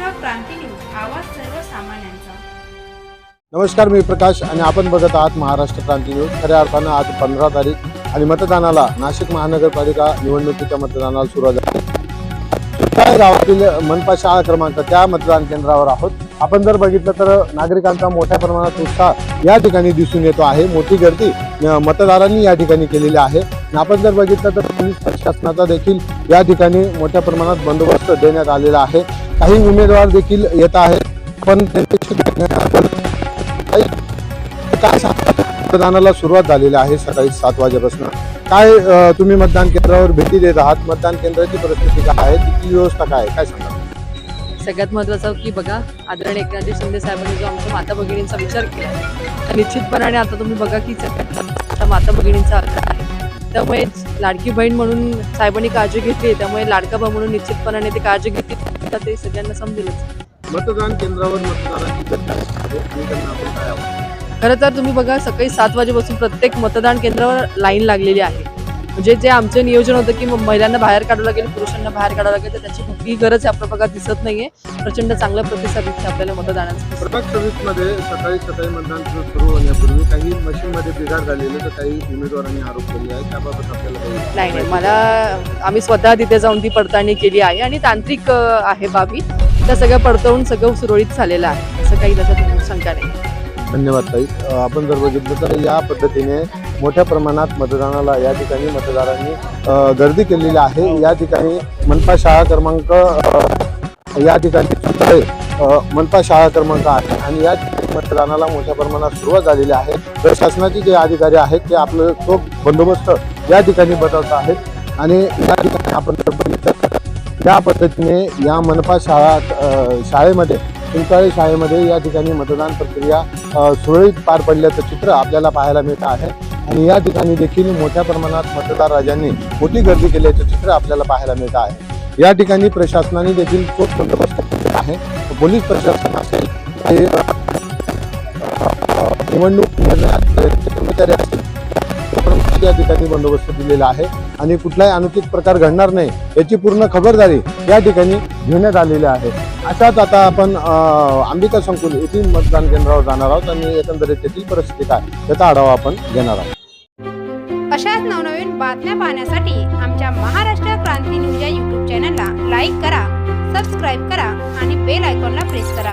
Maharashtra Kranti news आवाज सर्वसामान्यांचा. नमस्कार मी प्रकाश आणि आपण बघत आहात महाराष्ट्र क्रांती न्यूज. खऱ्या अर्थानं आज पंधरा तारीख आणि मतदानाला नाशिक महानगरपालिका निवडणुकीच्या मतदानाला सुरुवात झाली. गावातील मनपा शाळा क्रमांक त्या मतदान केंद्रावर आहोत. आपण जर बघितलं तर नागरिकांचा मोठ्या प्रमाणात उत्साह या ठिकाणी दिसून येतो आहे. मोठी गर्दी मतदारांनी या ठिकाणी केलेली आहे. आपण जर बघितलं तर पोलीस प्रशासनाचा देखील या ठिकाणी मोठ्या प्रमाणात बंदोबस्त देण्यात आलेला आहे. काही उमेदवार देखील येत आहेत पण काय मतदानाला सुरुवात झालेली आहे सकाळी सात वाजेपासून. काय तुम्ही मतदान केंद्रावर भेटी देत आहात? मतदान केंद्राची परिस्थिती काय आहे? तिची व्यवस्था काय काय सांगा? सगळ्यात महत्त्वाचं की बघा आदरणीय एकनाथजी शिंदे साहेबांनी जो आमच्या माता भगिनींचा विचार केला निश्चितपणाने आता तुम्ही बघा की माता भगिनींचा अर्थ आहे. त्यामुळे लाडकी बहीण म्हणून साहेबांनी काळजी घेतली त्यामुळे लाडका भाऊ म्हणून निश्चितपणाने ते काळजी घेतली. तर ते सगळ्यांना समजेलच. मतदान केंद्रावर मतदानाची गर्दी असते आणि त्यांना आपण काय आव्हान? खरं तर तुम्ही बघा सकाळी सात वाजेपासून प्रत्येक मतदान केंद्रावर लाईन लागलेली आहे. म्हणजे जे आमचं नियोजन होतं की महिलांना बाहेर काढावं लागेल पुरुषांना बाहेर काढावं लागेल तर त्याची कुठलीही गरज आपल्या भागात दिसत नाहीये. प्रचंड चांगला प्रतिसाद इथे आपल्याला मतदानाचा प्रभाग सव्वीसमध्ये सकाळी सकाळी मतदान सुरू होण्यापूर्वी काही मशीन मध्ये बिघाड झालेले तर काही उमेदवारांनी आरोप केले आहे त्याबाबत आपल्याला नाही नाही मला आम्ही स्वतः तिथे जाऊन ती पडताळणी केली आहे आणि तांत्रिक आहे बाबी. त्या सगळं पडताळून सगळं सुरळीत झालेलं आहे. असं काही त्याच्यात शंका नाही. धन्यवाद ताई. आपण जर बघितलं तर या पद्धतीने मोठ्या प्रमाणात मतदानाला या ठिकाणी मतदारांनी गर्दी केलेली आहे. या ठिकाणी मनपा शाळा क्रमांक या ठिकाणी मनपा शाळा क्रमांक आहे. आणि या ठिकाणी मतदानाला मोठ्या प्रमाणात सुरुवात झालेली आहे. प्रशासनाचे जे अधिकारी आहेत ते आपलं तो बंदोबस्त या ठिकाणी बदलत आहेत. आणि या ठिकाणी आपण जर बघितलं पद्धतीने या मनपा शाळा शाळेमध्ये चिंचाळे शाळेमध्ये या ठिकाणी मतदान प्रक्रिया सुरळीत पार पडल्याचं चित्र आपल्याला पाहायला मिळत आहे. आणि या ठिकाणी देखील मोठ्या प्रमाणात मतदार राजांनी मोठी गर्दी केल्याचे चित्र आपल्याला पाहायला मिळत आहे. या ठिकाणी प्रशासनाने देखील चोख बंदोबस्त केलेला आहे. पोलीस प्रशासन असेल निवडणूक निर्णयात कर्मचारी असतील त्या या ठिकाणी बंदोबस्त दिलेला आहे. आणि कुठलाही अनुचित प्रकार घडणार नाही याची पूर्ण खबरदारी या ठिकाणी घेण्यात आलेली आहे. अशाच आता आपण अंबिका संकुल येथील मतदान केंद्रावर जाणार आहोत आणि एकंदरीत तेथील परिस्थिती काय त्याचा आढावा आपण घेणार आहोत. अशाच नवनवीन बातम्या पाहण्यासाठी आमच्या महाराष्ट्र क्रांती न्यूज या युट्यूब चॅनलला लाईक करा सबस्क्राईब करा आणि बेल आयकॉनला प्रेस करा.